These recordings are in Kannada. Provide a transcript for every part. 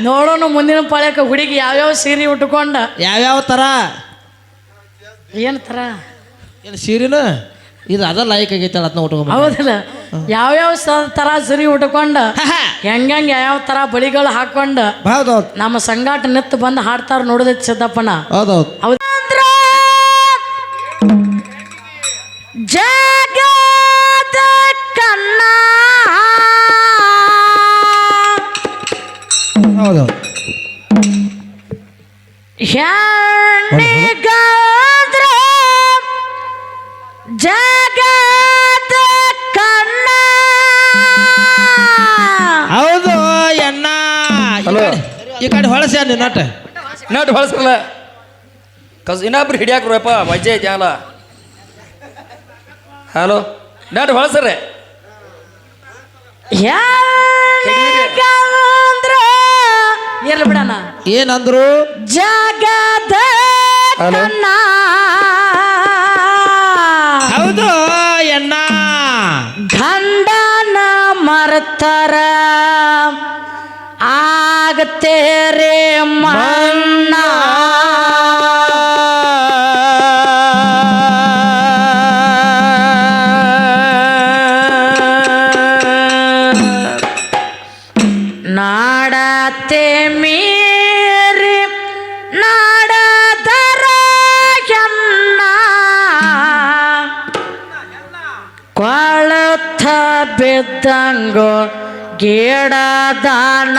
ನೋಡೋಣ ಮುಂದಿನ ಪಾಳ್ಯಕ್ಕೆ ಹುಡುಗಿ ಯಾವ್ಯಾವ ಸೀರೆ ಉಟ್ಕೊಂಡ? ಯಾವ್ಯಾವ ಥರ ಏನು ತರ? ಏನು ಸೀರಿನ? ಇದು ಅದ ಲಾಯಕ್ ಆಗೈತೆ ಅದನ್ನ ಉಟ್ಕೊಂಡು ಹೌದಲ್ಲ. ಯಾವ್ಯಾವ ಸ- ತರ ಸೀರೆ ಉಟ್ಕೊಂಡ? ಹೆಂಗಂಗ ಯಾವ ತರ ಬಳಿಗಳು ಹಾಕೊಂಡ? ಹೌದೌದು. ನಮ್ಮ ಸಂಗಾಟ ನಿತ್ತು ಬಂದು ಹಾಡ್ತಾರ ನೋಡಿದೈತಿ ಸಿದ್ದಪ್ಪನ. ಹೌದೌದು. ಹೌದು ಜಗದ ಹೌದೌದು ಜಗದ ಕನ್ನ ಹೌದು ಎಣ್ಣ ಈ ಹಲೋ. ಕಡೆ- ಈ ಕಡೆ ಹೊಳಸ್ಯ ನಟ? ನಟ್ ಹೊಳಸಲ್ಲ ಕಸ್ ಇನ್ನೊಬ್ರು ಹಿಡಿಯಾಕ್ರಪ್ಪ ವಜ್ಜೆ ಐತ್ಯಾಲ ಹಲೋ ನಟ್ ಹೊಳಸ್ರೆ. ಹೆಣ್ಣಿಗಾದ್ರ ಇರ್ಲಿ ಬಿಡಣ ಏನಂದ್ರು? ಜಗದ ಹೌದು ಎನ್ನ ಗಂಡನ ಮರ್ತರ ಆಗತೇರೆ ಮನ್ನ ಬಿದ್ದಂಗೋ ಗೇಡ ದಾನ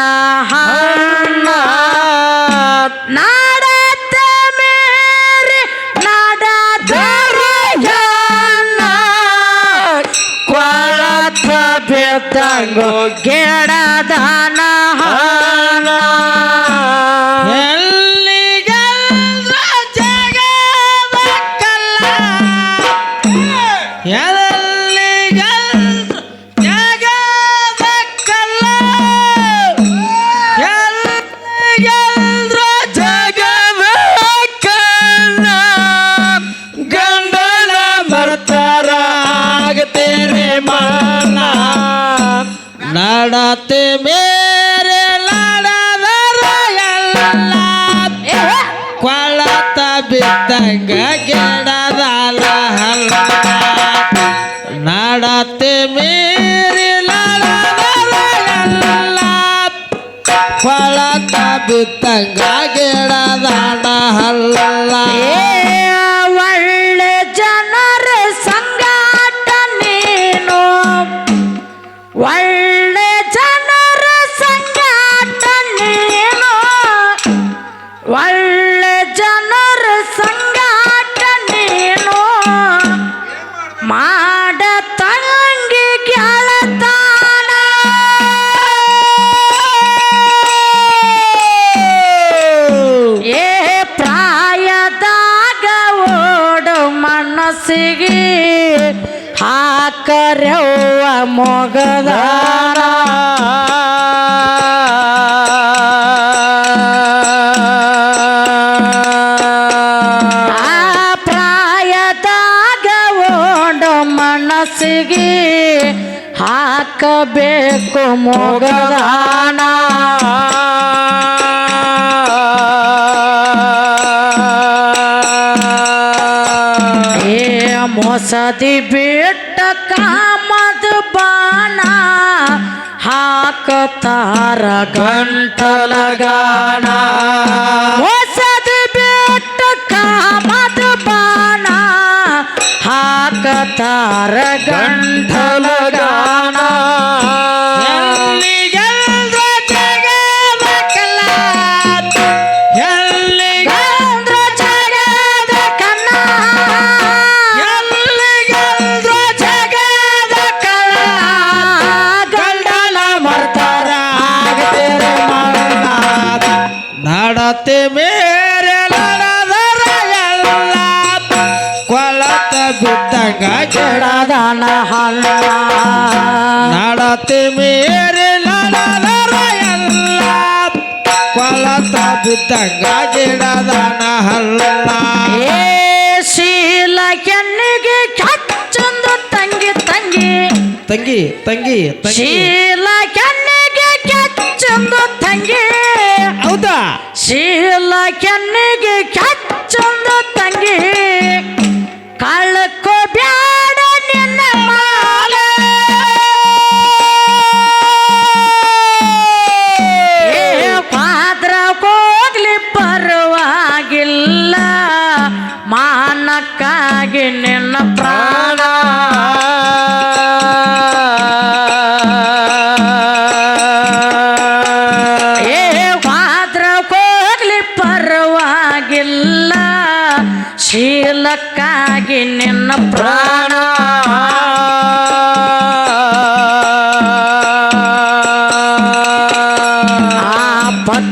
ನಾಡತ್ತ ಮೇರಿ ಕೊಳಥ ಬಿದ್ದಂಗೋ ಗಿಡದಾನ ನಡತೆ ಮೇರೆ ಲಾಡದರ ಎಲ್ಲ ಕೊಳತ ಬಿದ್ದಂಗ ಗೆಡದಲ್ಲ ಹಲ್ಲ ನಡತೆ ಮೇರಿ ಲಾಡದರ ಎಲ್ಲ ಕೊಳತ ಬಿದ್ದಂಗ ಗೆಡದಾನ ಒಳ್ಳೆ ಜನರ ಸಂಗಾಟ ನೀನು ಮಾಡ ತಂಗಿ ಗೆಳತಾನ. ಏ ಪ್ರಾಯದಾಗ ಓಡು ಮನಸ್ಸಿಗೆ ಹಾಕರವ್ವ ಮೊಗದಾರ ಮನಸ್ಸಿಗೆ ಹಾಕಬೇಕು ಮೊಗದಾನ ಏ ಮೊಸದಿ ಬಿಟ್ಟ ಕಾಮದ ಬಾಣ ಹಾಕತಾರ ಗಂಟಲಗಾನ ಹಾಕತಾರ ಮೇರೆ ಲಾಲ ಎಲ್ಲ ಕೊಳತ ಬಿದ್ದಂಗ ಗಿಡದನ ಹಲ್ಲ ಶೀಲ ಕೆನ್ನಿಗೆ ಕಚ್ಚಂದು ತಂಗಿ ತಂಗಿ. ತಂಗಿ ತಂಗಿ ತಂಗಿ. ಶೀಲ ಕೆನ್ನಿಗೆ ಕಚ್ಚಂದು ತಂಗಿ. ಹೌದಾ? ಶೀಲ ಕೆನ್ನಿಗೆ ಕಚ್ಚಂದು ತಂಗಿ. ಕಳ್ಕೋ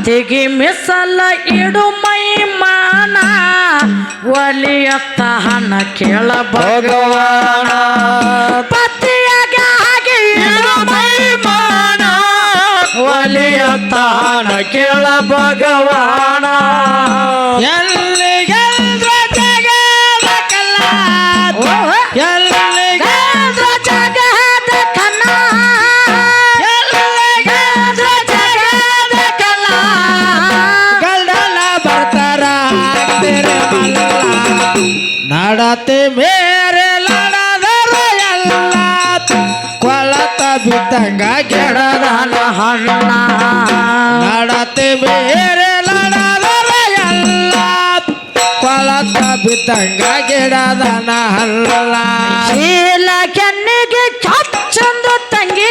ಪತಿಗೆ ಮಿಸಲ ಇಡು ಮೈಮಾನ ಒಲಿಯತ್ತ ಹಣ ಕೇಳ ಭಗವಾನ. ಪತಿಯಾಗ ಹಾಗೆ ಇಡು ಮೈಮಾನ ಒಲಿಯತ್ತ ಹಣ ಕೇಳ ಭಗವಾನ. ಬಿದ್ದಂಗ ಗಿಡದನ ಹಲ್ಲ ಶೀಲ ಕೆನ್ನಿಗೆ ಕೆಚ್ಚೊಂದು ತಂಗಿ.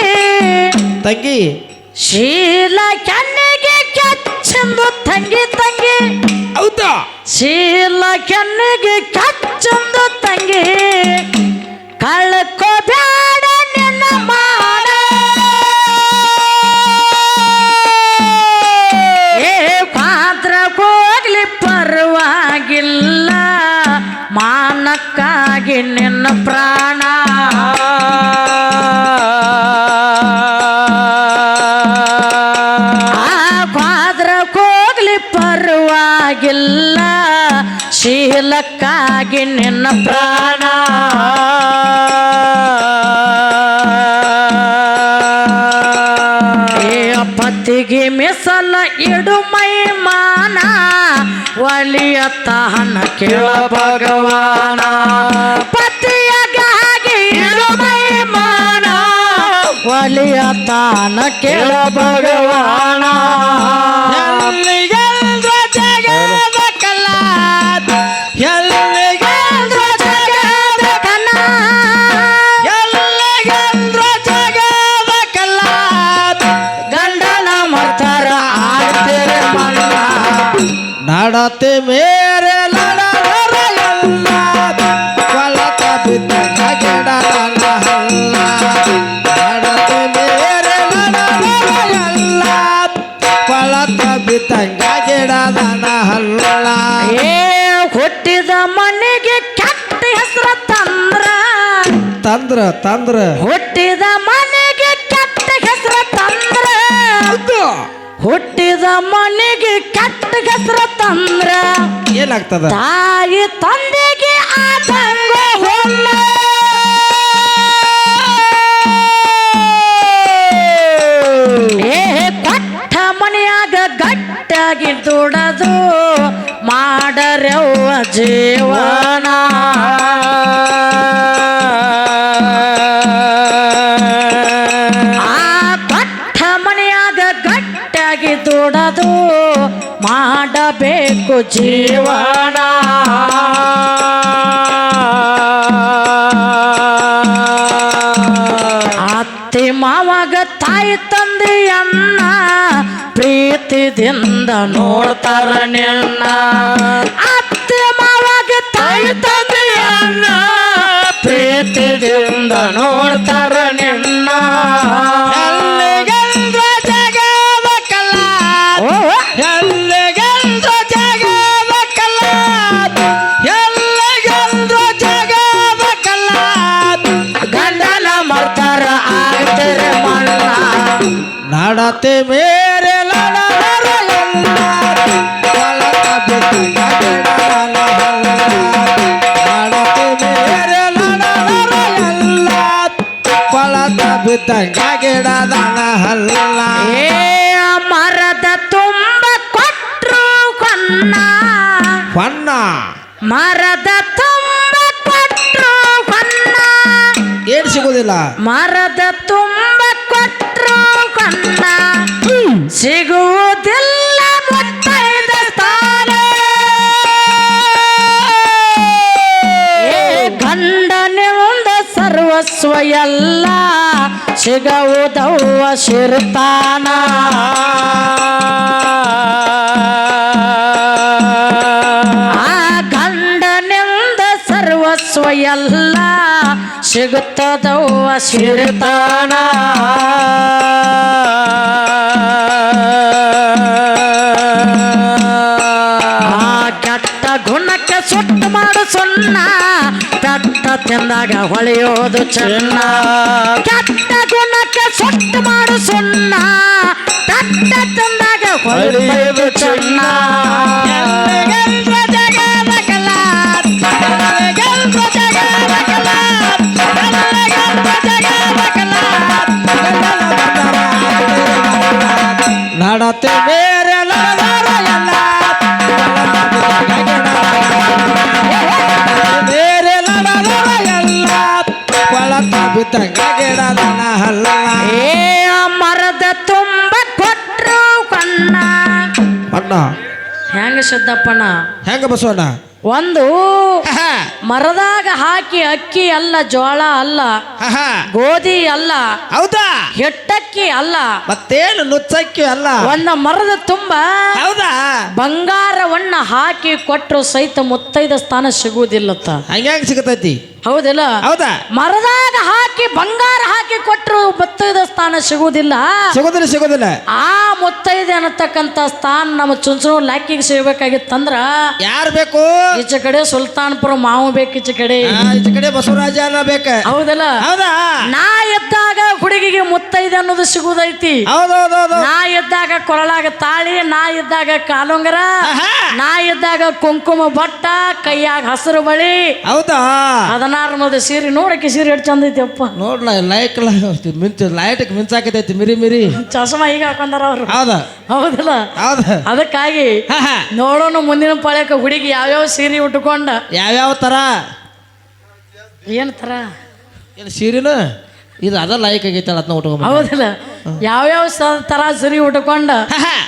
ತಂಗಿ. ಶೀಲ ಕೆನ್ನಿಗೆ ಚಂದ ತಂಗಿ ತಂಗಿ. ಹೌದಾ? ಶೀಲ ಕೆನ್ನಿಗೆ ಚಂದ ತಂಗಿ. ಕಳ್ಕೋ ಪರವಾಗಿಲ್ಲ, ಶೀಲಕ್ಕಾಗಿ ನಿನ್ನ ಪ್ರಾಣ. ಪತಿಗೆ ಮಿಸಲ ಇಡು ಮೈಮಾನ ಒಲಿಯ ತಾನ ಕೇಳ ಭಗವಾನ. ಪತಿಯಾಗ ಹಾಗೆ ಇಡು ಮೈಮಾನ ಒಲಿಯತ್ತ ತಾನ ಕೇಳ ಭಗವಾನ. ತಂದ್ರ ತಂದ್ರ. ಹುಟ್ಟಿದ ಮನೆಗೆ ಕೆಟ್ಟ ಹೆಸರ ತಂದ್ರ. ಹುಟ್ಟಿದ ಮನೆಗೆ ಕೆಟ್ಟ ಹೆಸರ ತಂದ್ರ. ಏನಾಗ್ತದ? ತಾಯಿ ತಂದೆಗೆ ಆತಂಗ ಕೊಟ್ಟ ಮನೆಯಾಗ ಗಟ್ಟಾಗಿ ದುಡದು. ಮಾಡರವ್ವ ಜೀವನ. ಜೀವನ. ಅತ್ತೆ ಮಾವಾಗ ತಾಯಿ ತಂದೆಯನ್ನ ಪ್ರೀತಿದಿಂದ ನೋಡ್ತಾರ ನಿನ್ನ. ಅತ್ತಿ ಮಾವಾಗ ತಾಯಿ ತಂದೆಯನ್ನ ಪ್ರೀತಿದಿಂದ ನೋಡ್ತಾರ ನಿನ್ನ. ಬಿದ್ದಂಗ ಗಿಡದನ ಹಲ್ಲ ಏ ಮರದ ತುಂಬ ಕೊಟ್ರು ಮರದ ತುಂಬ ಕೊಟ್ರು ಕೊನ್ನ ಏನ್ ಸಿಗೋದಿಲ್ಲ? ಮರದ ಸರ್ವಸ್ವ ಎಲ್ಲ ಸಿಗುವುದವ್ವ ಶಿರ್ತಾನ. ಆ ಗಂಡನಿಂದ ಸರ್ವಸ್ವ ಎಲ್ಲ ಸಿಗುತ್ತದವ್ವ ಶಿರ್ತಾನ. ಆ ಕೆಟ್ಟ ಗುಣಕ್ಕೆ ಸುಟ್ಟು ಮಾಡು ಸುಣ್ಣ ಪೆಟ್ಟ ತಿಂದಾಗ ಹೊಳೆಯೋದು ಚೆನ್ನ. ಕೆಟ್ಟ ಗುಣಕ್ಕೆ ಸೊಟ್ಟು ಮಾಡು ಸುಣ್ಣ ಪೆಟ್ಟ ತಿಂದಾಗ ಹೊಳೆಯೋದು ಚೆನ್ನ. ಎಲ್ರಿಗೆಲ್ರು ಹಲ್ಲ ಏ ಮರದ ತುಂಬ ಕೊಟ್ರು ಕಣ್ಣ. ಅಣ್ಣ. ಹೆಂಗ ಸಿದ್ದಪ್ಪಣ್ಣ ಹೆಂಗ ಬಸವಣ್ಣ ಒಂದು ಮರದಾಗ ಹಾಕಿ ಅಕ್ಕಿ ಅಲ್ಲ ಜೋಳ ಅಲ್ಲ ಗೋಧಿ ಅಲ್ಲ ಹೌದಾ? ಹೆಟ್ಟಕ್ಕಿ ಅಲ್ಲ ಮತ್ತೇನು ನುಚ್ಚಕ್ಕಿ ಅಲ್ಲ? ಒಂದ ಮರದ ತುಂಬ ಹೌದಾ? ಬಂಗಾರವನ್ನ ಹಾಕಿ ಕೊಟ್ಟರು ಸಹಿತ ಮುತ್ತೈದ ಸ್ಥಾನ ಸಿಗುವುದಿಲ್ಲತ್ತ. ಹಂಗ್ಯಾಂಗ ಸಿಗತೈತಿ ಹೌದಿಲ್ಲ? ಹೌದಾ? ಮರದಾಗ ಹಾಕಿ ಬಂಗಾರ ಹಾಕಿ ಕೊಟ್ಟರು ಮುತ್ತೈದ ಸ್ಥಾನ ಸಿಗುವುದಿಲ್ಲ. ಸಿಗೋದಿಲ್ಲ ಸಿಗೋದಿಲ್ಲ. ಆ ಮುತ್ತೈದೆ ಅನ್ನತಕ್ಕಂತ ಸ್ಥಾನ ನಮ್ಮ ಚುಂಚನ ಲಾಕಿಗೆ ಸಿಗಬೇಕಾಗಿತ್ತಂದ್ರ ಯಾರು ಬೇಕು? ಈಚೆ ಕಡೆ ಸುಲ್ತಾನ್ಪುರ ಮಾವು ಬೇಕು ಈಚೆ ಕಡೆ. ಆ, ಈಚೆ ಕಡೆ ಬಸವರಾಜ ಬೇಕ. ಹೌದಲ್ಲ? ಹೌದಾ? ನಾ ಎದ್ದಾಗ ಹುಡುಗಿಗೆ ಮುತ್ತೈದೆ ಅನ್ನೋದು ಸಿಗುದೈತಿ. ಹೌದೌದೌದು. ನಾ ಎದ್ದಾಗ ಕೊರಳಾಗ ತಾಳಿ ನಾ ಇದ್ದಾಗ ಕಾಲುಂಗರ ಆಹಾ. ನಾ ಇದ್ದಾಗ ಕುಂಕುಮ ಬಟ್ಟ ಕೈಯಾಗ ಹಸಿರು ಬಳಿ. ಹೌದಾ? ಮದ ಸೀರೆ ನೋಡಕ್ಕೆ ಸೀರೆ ಎಷ್ಟು ಚಂದ ಐತಿ ಅಪ್ಪ. ನೋಡ್ಲ ಲೈಕ್ ಮಿಂಚ ಲೈಟ್ಗೆ ಮಿಂಚಾಕತೈತಿ ಮಿರಿ ಮಿರಿ. ಚಸ್ಮಾ ಈಗ ಹಾಕೊಂಡಾರ ಅವ್ರು. ಹೌದಾ? ಹೌದಲ್ಲ? ಹೌದಾ. ಅದಕ್ಕಾಗಿ. ನೋಡೋಣ ಮುಂದಿನ ಪಾಳ್ಯಕ್ಕೆ ಹುಡುಗಿ ಯಾವ್ಯಾವ ಸೀರೆ ಉಟ್ಕೊಂಡ. ಯಾವ್ಯಾವ ಥರ ಏನು ಥರ ಏನು ಸೀರಿನ? ಇದು ಅದ ಲಾಯಕ್ ಆಗೈತೆ ಅದನ್ನ ಉಟ್ಕೊಂಡ್ ಹೌದಲ್ಲ. ಯಾವ್ಯಾವ ಸ- ತರ ಸರಿ ಉಟ್ಕೊಂಡ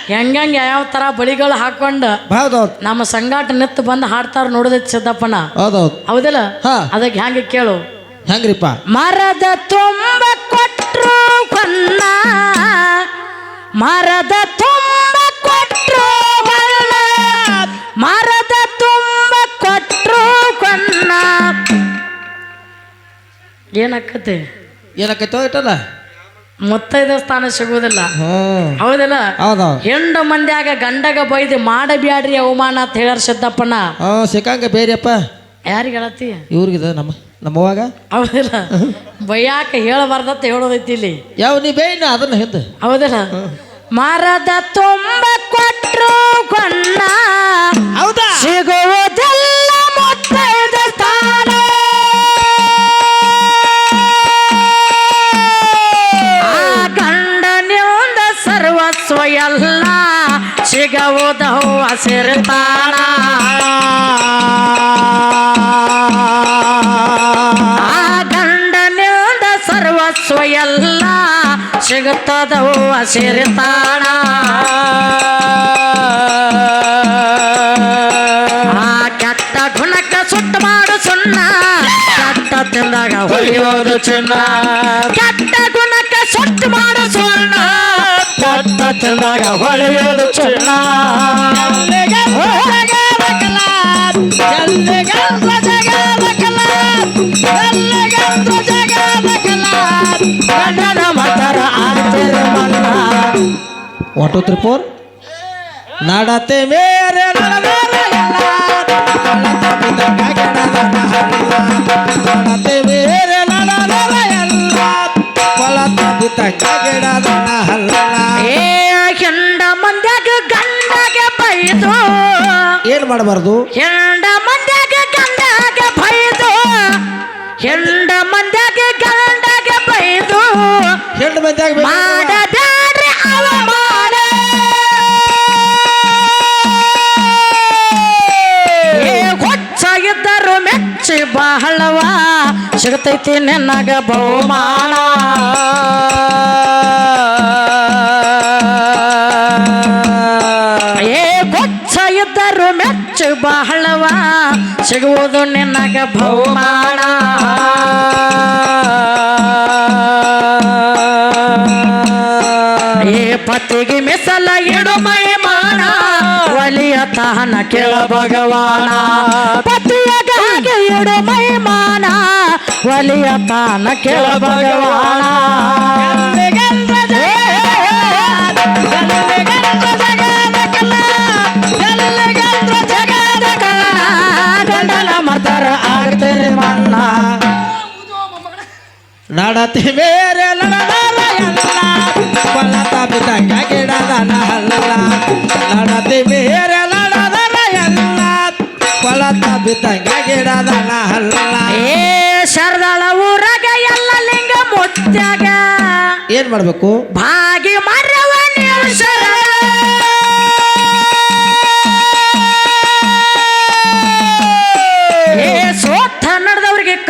ಹೆಂಗಂಗ್ ಯಾವ ತರ ಬಳಿಗಳು ಹಾಕೊಂಡ ಹೌದೌದು ನಮ್ಮ ಸಂಗಾಟ ನಿತ್ತು ಬಂದು ಹಾಡ್ತಾರ ನೋಡಿದೈತಿ ಸಿದ್ದಪ್ಪನ ಹೌದೌದು ಹೌದಲ್ಲ? ಹಾ. ಅದಕ್ಕೆ ಹೆಂಗೆ ಕೇಳು? ಹೆಂಗ್ರಿಪ್ಪ? ಮರದ ತುಂಬ ಕೊಟ್ರು ಹೊನ್ನ ಮರದ ತುಂಬ ಕೊಟ್ರು ಹೊನ್ನ ಮರದ ತುಂಬ ಕೊಟ್ರು ಹೊನ್ನ ಏನಾಕತಿ ಏನಕ್ಕೈತೋ ಇಟ್ಟಲ್ಲ ಮುತ್ತೈದ ಸ್ಥಾನ ಸಿಗುವುದಿಲ್ಲ. ಹೌದಲ್ಲ? ಹೆಂಡ ಮಂದ್ಯಾಗ ಗಂಡಗ ಬೈದು ಮಾಡಬ್ಯಾಡ್ರಿ ಅವಮಾನ ಅಂತ ಹೇಳ್ಯಾರ ಸಿದ್ದಪ್ಪನ ಸಿಕ್ಕಂಗ ಬೇರೆಯಪ್ಪ. ಯಾರಿಗೆ ಹೇಳತ್ತಿ? ಇವ್ರಿಗಿದ ನಮ್ಮ ನಮ್ಮವಾಗ ಹೌದಿಲ್ಲ. ಬೈಯಾಕ ಹೇಳಬಾರ್ದಂತ ಹೇಳೋದೈತಿ ಇಲ್ಲಿ. ಯಾವ ನೀ ಬೇಯ್ನ ಅದನ್ನ ಹಿಂದೆ ಹೌದಿಲ್ಲ. ಮರದ ತುಂಬ ಕೊಟ್ರು ಕೊನ್ನ ಹೌದಾ? ಸಿಗುವುದೆಲ್ಲ ಹಸಿರುತ್ತಾನ ಆ ಗಂಡನಿಂದ ಸರ್ವಸ್ವ ಎಲ್ಲ ಸಿಗುತ್ತದವು ಹಸಿರುತ್ತಾಣ ಆ ಕೆಟ್ಟ ಗುಣಕ್ಕ ಸುಟ್ಟು ಮಾಡು ಸುಣ್ಣ ಕೆಟ್ಟ ತಿಂದಾಗ ಹೊಳೆಯೋದು ಚಿನ್ನ. ಕೆಟ್ಟ ಗುಣಕ್ಕ ಸುಟ್ಟು ಮಾಡು ಸುಣ್ಣ ಕೆಟ್ಟ ತಿಂದಾಗ ಹೊಳೆಯೋದು ಚಿನ್ನ ಗಂಡನ ಮತರ ಆಡ್ತಿರು ಮನ್ನ ಒನ್ ಟು ತ್ರೀ ಫೋರ್ ನಡತೆ ಮೇರೆ ನಡೆದಾರ ಎಲ್ಲ. ಕೊಳತ ಬಿದ್ದಂಗ ಗಿಡದನ ಹಲ್ಲ. ಏನು ಏನ್ ಮಾಡಬಾರ್ದು? ಹೆಂಡ ಮಂದ್ಯಾಗ ಗಂಡಾಗ ಬೈದು ಹೆಂಡ ಮಂದ್ಯಾಗ ಗಂಡಾಗ ಬೈದು ಹೆಂಡ ಮಂದ್ಯಾಗ ಮಾಡದಾರೆ ಅವಮಾನ ಏ ಹುಚ್ಚ ಇದ್ದರು ಮೆಚ್ಚಿ ಬಹಳವ ಸಿಗತೈತಿ ನಿನ್ನಗ ಬಹುಮಾನ. ಬಹಳವ, ಸಿಗುವುದು ನಿನ್ನಗ ಬಹುಮಾನ. ಏ ಪತಿಗೆ ಮಿಸಲ ಇಡು ಮೈಮಾನ, ಒಲಿಯ ತಹನ ಕೇಳ ಭಗವಾನ. ಪತಿಯಗಾಗಿ ಇಡು ಮೈಮಾನ, ಒಲಿಯ ತಾನ ಕೇಳ ಭಗವಾನ. ನಡತಿ ಬೇರೆ ಕೊಳತ ಬಿದ್ದಂಗ ಗಿಡದನ ಹಲ್ಲ ನಡತಿ ಬೇರೆ ಲಡದ ಎಲ್ಲ. ಕೊಳತ ಬಿದ್ದಂಗ ಗಿಡದ ಹಲ್ಲ ಏ ಶರದಳ ಊರಾಗ ಎಲ್ಲ ಲಿಂಗ ಮುತ್ಯಾಗ. ಏನ್ ಮಾಡ್ಬೇಕು? ಭಾಗಿ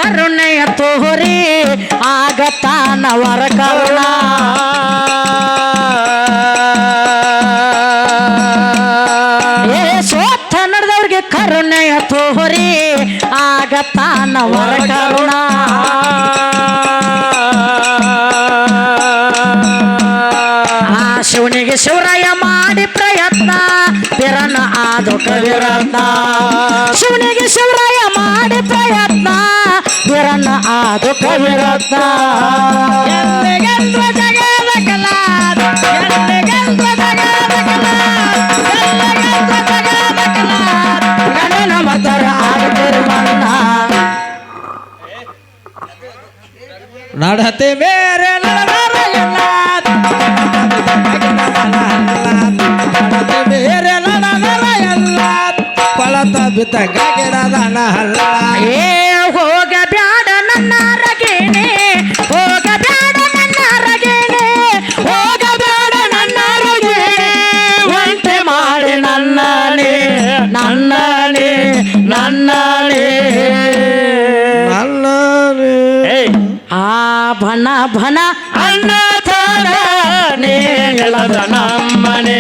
ಕರುಣೆಯ ತೋರಿ ಆಗತಾನವರ ಕರುಣ. ಏ ಸೋತ ನಡೆದವ್ರಿಗೆ ಕರುಣೆಯ ತೋರಿ ಆಗತಾನವರ ಕರುಣ. ಆ ಶಿವನಿಗೆ ಶಿವರಾಯ ಮಾಡಿ ಪ್ರಯತ್ನ ಬಿರನ ಆದು ಕವಿರತ್ನ ಶಿವನಿಗೆ ಬಿರನ ಆದು ಕವಿರತ್ನ. ನನ್ನನೇ ಆ ಭನ ಭನ ಅಣ್ಣ ಹೇಳದ ನಮ್ಮನೆ.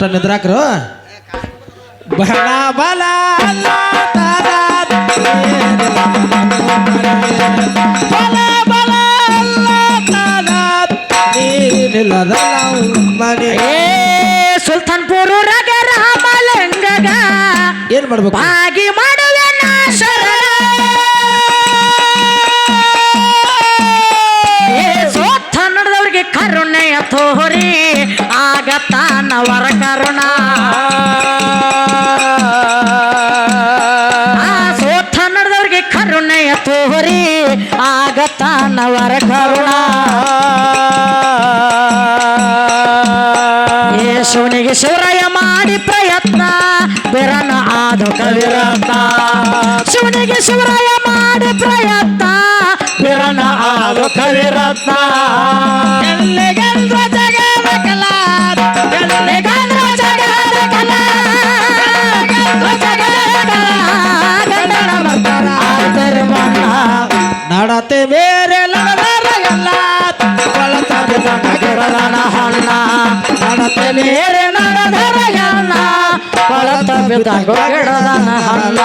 ಅಟ್ಟ ನಿದ್ರಾಕ್ರು? ಬಲ ಬಲ ಸುಲ್ತಾನ್ಪುರ ಏನ್ ಮಾಡ್ಬೇಕು? ಭಾಗಿ ಯೇಸುನಿಗೆ ಶಿವರಾಯ ಮಾಡಿ ಪ್ರಯತ್ನ. ಬಿರನ ಆದ ಕವಿರತ್ನ ಶಿವನಿಗೆ ಶಿವರಾಯ ಮಾಡಿ ಪ್ರಯತ್ನ. ಬಿರನ ಆದ ಕವಿರತ್ನ ನಡತೆ ಬೇರೆ ಲಡದಾರ ಎಲ್ಲ. ಕೊಳತ ಕೊಳತ ಬಿದ್ದ ಗಿಡದನ ಹಣ್ಣ